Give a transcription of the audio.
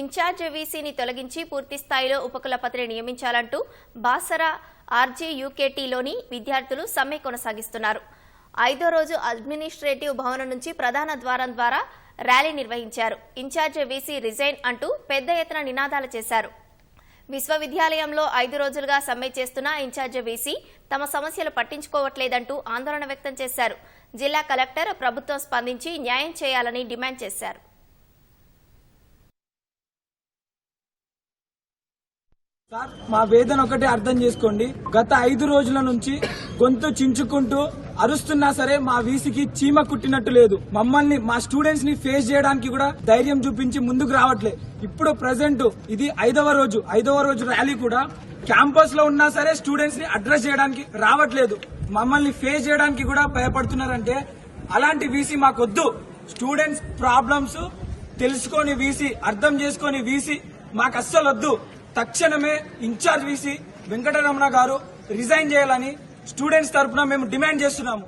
Incharge వీసీని తొలగించి పూర్తి స్థాయిలో ఉపకులపతిని నియమించాలంటూ బాసర ఆర్జీ యూకేటీలోని విద్యార్థులు సమ్మె కొనసాగిస్తున్నారు. ఐదో రోజు అడ్మినిస్ట్రేటివ్ భవనం నుంచి ప్రధాన ద్వారం ద్వారా ర్యాలీ నిర్వహించారు. ఇన్ఛార్జ్ వీసీ రిజైన్ అంటూ పెద్ద ఎత్తున నినాదాలు చేశారు. విశ్వవిద్యాలయంలో ఐదు రోజులుగా సమ్మె చేస్తున్న ఇన్ఛార్జ్ వీసీ తమ సమస్యలు పట్టించుకోవట్లేదంటూ ఆందోళన వ్యక్తం చేశారు. జిల్లా కలెక్టర్ ప్రభుత్వం స్పందించి న్యాయం చేయాలని డిమాండ్ చేశారు. సార్ మా వేదన ఒకటే అర్థం చేసుకోండి. గత ఐదు రోజుల నుంచి గొంతు చించుకుంటూ అరుస్తున్నా సరే మా వీసికి చీమ కుట్టినట్టు లేదు. మమ్మల్ని మా స్టూడెంట్స్ని ఫేస్ చేయడానికి కూడా ధైర్యం చూపించి ముందుకు రావట్లే. ఇప్పుడు ప్రజెంట్ ఇది ఐదవ రోజు. ఐదవ రోజు ర్యాలీ కూడా క్యాంపస్లో ఉన్నా సరే స్టూడెంట్స్ని అడ్రస్ చేయడానికి రావట్లేదు. మమ్మల్ని ఫేస్ చేయడానికి కూడా భయపడుతున్నారంటే అలాంటి వీసీ మాకొద్దు. స్టూడెంట్స్ ప్రాబ్లమ్స్ తెలుసుకొని వీసీ అర్థం చేసుకొని వీసీ మాకు అస్సలు వద్దు తక్షణమే ఇన్ఛార్జ్ వీసీ వెంకటరమణ గారు రిజైన్ చేయాలని స్టూడెంట్స్ తరఫున మేము డిమాండ్ చేస్తున్నాము.